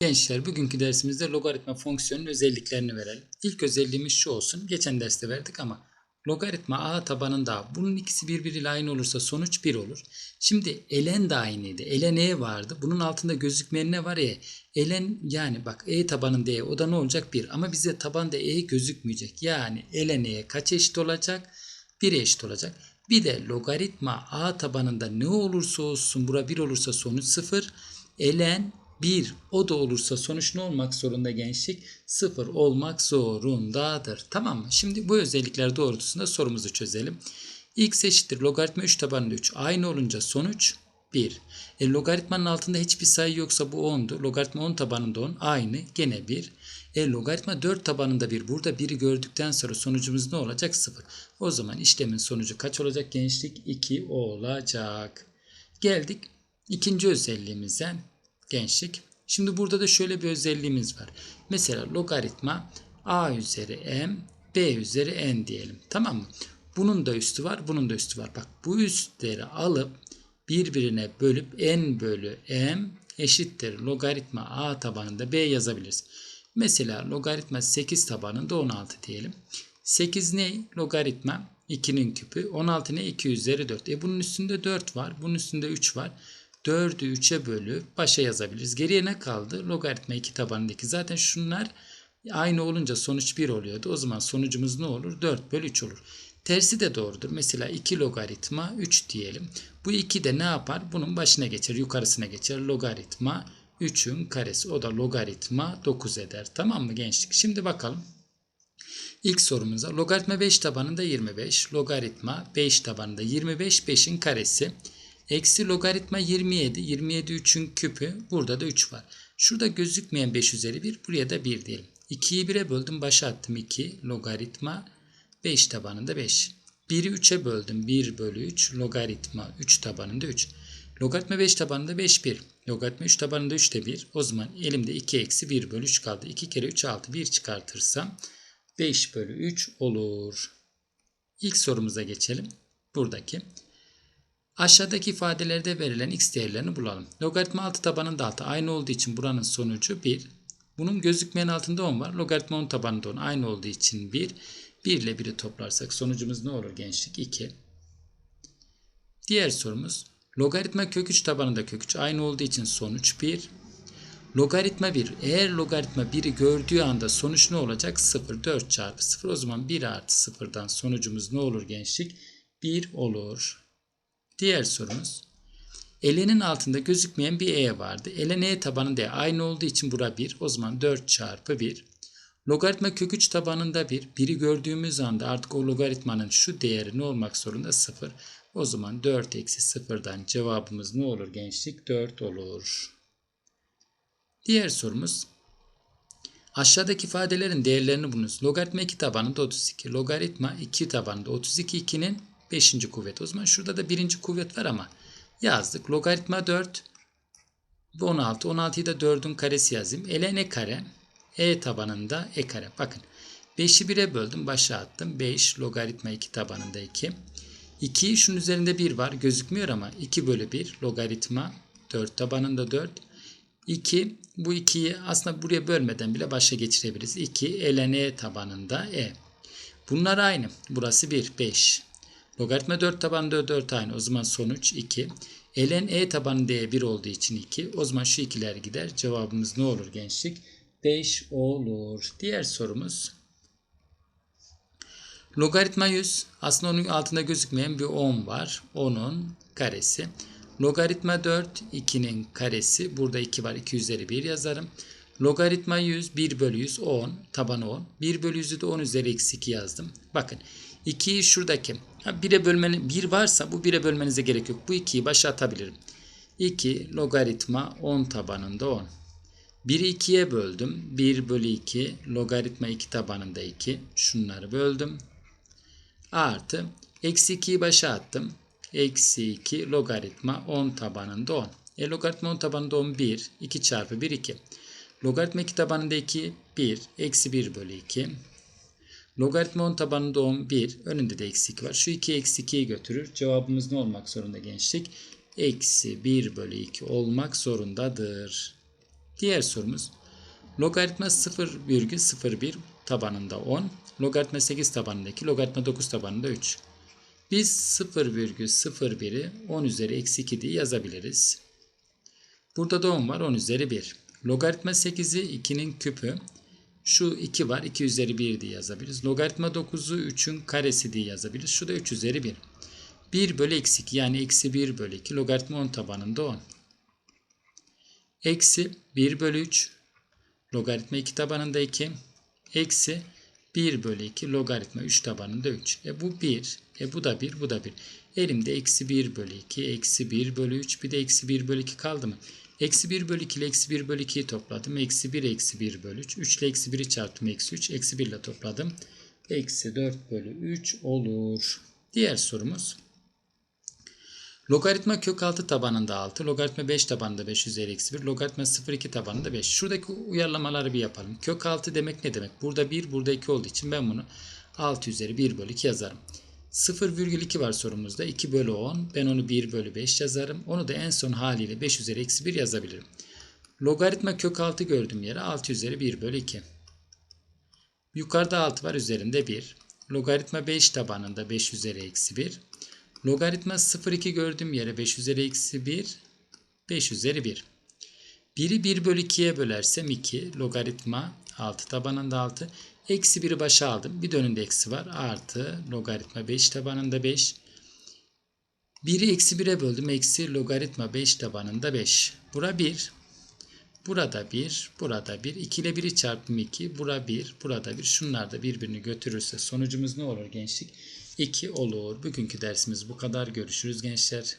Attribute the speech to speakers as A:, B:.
A: Gençler bugünkü dersimizde logaritma fonksiyonun özelliklerini verelim. İlk özelliğimiz şu olsun. Geçen derste verdik ama logaritma a tabanında a. Bunun ikisi birbiriyle aynı olursa sonuç 1 olur. Şimdi ln de aynıydı. ln e vardı. Bunun altında gözükmeyen ne var e? ln yani bak e tabanında e o da ne olacak 1. Ama bize tabanda e gözükmeyecek. Yani ln e kaç eşit olacak? 1 eşit olacak. Bir de logaritma a tabanında ne olursa olsun bura 1 olursa sonuç 0. ln 1 o da olursa sonuç ne olmak zorunda gençlik? 0 olmak zorundadır. Tamam mı? Şimdi bu özellikler doğrultusunda sorumuzu çözelim. x eşittir logaritma 3 tabanında 3. Aynı olunca sonuç 1. E, logaritmanın altında hiçbir sayı yoksa bu 10'du. Logaritma 10 tabanında 10. Aynı. Gene 1. E, logaritma 4 tabanında 1. Burada 1'i gördükten sonra sonucumuz ne olacak? 0. O zaman işlemin sonucu kaç olacak gençlik? 2 olacak. Geldik ikinci özelliğimize gençlik. Şimdi burada da şöyle bir özelliğimiz var. Mesela logaritma a üzeri m b üzeri n diyelim. Tamam mı? Bunun da üstü var, bunun da üstü var. Bak bu üstleri alıp birbirine bölüp n bölü m eşittir logaritma a tabanında b yazabiliriz. Mesela logaritma 8 tabanında 16 diyelim. 8 ne? Logaritma 2'nin küpü. 16 ne? 2 üzeri 4. E bunun üstünde 4 var. Bunun üstünde 3 var. 4'ü 3'e bölüp başa yazabiliriz. Geriye ne kaldı? Logaritma 2 tabanındaki. Zaten şunlar aynı olunca sonuç 1 oluyordu. O zaman sonucumuz ne olur? 4 bölü 3 olur. Tersi de doğrudur. Mesela 2 logaritma 3 diyelim. Bu 2 de ne yapar? Bunun başına geçer, yukarısına geçer. Logaritma 3'ün karesi. O da logaritma 9 eder. Tamam mı gençlik? Şimdi bakalım. İlk sorumuza logaritma 5 tabanında 25. Logaritma 5 tabanında 25 5'in karesi. Eksi logaritma 27. 27 3'ün küpü. Burada da 3 var. Şurada gözükmeyen 5 üzeri 1. Buraya da 1 diyelim. 2'yi 1'e böldüm. Başa attım 2. Logaritma 5 tabanında 5. 1'i 3'e böldüm. 1 bölü 3. Logaritma 3 tabanında 3. Logaritma 5 tabanında 5 1. Logaritma 3 tabanında 3 de 1. O zaman elimde 2 eksi 1 bölü 3 kaldı. 2 kere 3 6. 1 çıkartırsam 5 bölü 3 olur. İlk sorumuza geçelim. Buradaki. Aşağıdaki ifadelerde verilen x değerlerini bulalım. Logaritma 6 tabanında 6 aynı olduğu için buranın sonucu 1. Bunun gözükmeyen altında 10 var. Logaritma 10 tabanında 10 aynı olduğu için 1. 1 ile 1'i toplarsak sonucumuz ne olur gençlik? 2. Diğer sorumuz. Logaritma kök 3 tabanında kök 3 aynı olduğu için sonuç 1. Logaritma 1. Eğer logaritma 1'i gördüğü anda sonuç ne olacak? 0. 4 çarpı 0. O zaman 1 artı 0'dan sonucumuz ne olur gençlik? 1 olur. Diğer sorumuz. Elenin altında gözükmeyen bir e vardı. Elen e tabanında e aynı olduğu için bura 1. O zaman 4 çarpı 1. Logaritma kök 3 tabanında 1. 1'i gördüğümüz anda artık o logaritmanın şu değeri ne olmak zorunda? 0. O zaman 4 eksi 0'dan cevabımız ne olur gençlik? 4 olur. Diğer sorumuz. Aşağıdaki ifadelerin değerlerini bulunuz. Logaritma 2 tabanında 32. Logaritma 2 tabanında 32 2'nin 5. kuvvet. O zaman şurada da 1. kuvvet var ama yazdık. Logaritma 4 ve 16. 16'yı da 4'ün karesi yazayım. Ln e kare. E tabanında e kare. Bakın 5'i 1'e böldüm. Başa attım. 5 logaritma 2 tabanında 2. 2 şunun üzerinde 1 var. Gözükmüyor ama 2 bölü 1 logaritma 4 tabanında 4. 2 bu 2'yi aslında buraya bölmeden bile başa geçirebiliriz. 2 ln e tabanında e. Bunlar aynı. Burası 1 5. Logaritma 4 tabanında 4 aynı. O zaman sonuç 2. ln e tabanında e 1 olduğu için 2. O zaman şu ikiler gider. Cevabımız ne olur gençlik? 5 olur. Diğer sorumuz. Logaritma 100. Aslında onun altında gözükmeyen bir 10 var. 10'un karesi. Logaritma 4 2'nin karesi. Burada 2 var. 2 üzeri 1 yazarım. Logaritma 100 1 bölü 100 10. Tabanı 10. 1 bölü 100'ü de 10 üzeri eksi 2 yazdım. Bakın 2'yi şuradaki. 1'e bölmeni 1 varsa bu 1'e bölmenize gerek yok. Bu 2'yi başa atabilirim. 2 logaritma 10 tabanında 10. 1'i 2'ye böldüm. 1 bölü 2 logaritma 2 tabanında 2. Şunları böldüm. Artı eksi 2'yi başa attım. Eksi 2 logaritma 10 tabanında 10. E logaritma 10 tabanında 10 1. 2 çarpı 1 2. Logaritma 2 tabanında 2 1. Eksi 1 bölü 2. Logaritma 10 tabanında 10 1. Önünde de eksi 2 var. Şu 2 eksi 2'yi götürür. Cevabımız ne olmak zorunda gençlik? Eksi 1 bölü 2 olmak zorundadır. Diğer sorumuz logaritma 0,01 tabanında 10, logaritma 8 tabanında 2, logaritma 9 tabanında 3. Biz 0,01'i 10 üzeri eksi 2 diye yazabiliriz. Burada da 10 var 10 üzeri 1. Logaritma 8'i 2'nin küpü. Şu 2 var 2 üzeri 1 diye yazabiliriz. Logaritma 9'u 3'ün karesi diye yazabiliriz. Şu da 3 üzeri 1. 1 bölü eksi 2 yani eksi 1 bölü 2 logaritma 10 tabanında 10. Eksi 1 bölü 3 logaritma 2 tabanında 2. Eksi 1 bölü 2 logaritma 3 tabanında 3. E bu 1. E bu da 1 bu da 1. Elimde eksi 1 bölü 2 eksi 1 bölü 3 bir de eksi 1 bölü 2 kaldı mı? Eksi 1 bölü 2 ile eksi 1 bölü 2'yi topladım. Eksi 1 eksi 1 bölü 3. 3 ile eksi 1'i çarptım. Eksi 3. Eksi 1 ile topladım. Eksi 4 bölü 3 olur. Diğer sorumuz. Logaritma kök 6 tabanında 6. Logaritma 5 tabanında 5 üzeri eksi 1. Logaritma 0,2 tabanında 5. Şuradaki uyarlamaları bir yapalım. Kök 6 demek ne demek? Burada 1 burada 2 olduğu için ben bunu 6 üzeri 1 bölü 2 yazarım. 0,2 var sorumuzda. 2 bölü 10. Ben onu 1 bölü 5 yazarım. Onu da en son haliyle 5 üzeri eksi 1 yazabilirim. Logaritma kök 6 gördüğüm yere 6 üzeri 1 bölü 2. Yukarıda 6 var üzerinde 1. Logaritma 5 tabanında 5 üzeri eksi 1. Logaritma 0,2 gördüğüm yere 5 üzeri eksi 1. 5 üzeri 1. 1'i 1 bölü 2'ye bölersem 2. Logaritma 6 tabanında 6. Eksi 1'i başa aldım. Bir de önünde eksi var. Artı logaritma 5 tabanında 5. 1'i eksi 1'e böldüm. Eksi logaritma 5 tabanında 5. Bura 1. Burada 1. Burada 1. 2 ile 1'i çarptım 2. Bura 1. Burada 1. Şunlar da birbirini götürürse sonucumuz ne olur gençlik? 2 olur. Bugünkü dersimiz bu kadar. Görüşürüz gençler.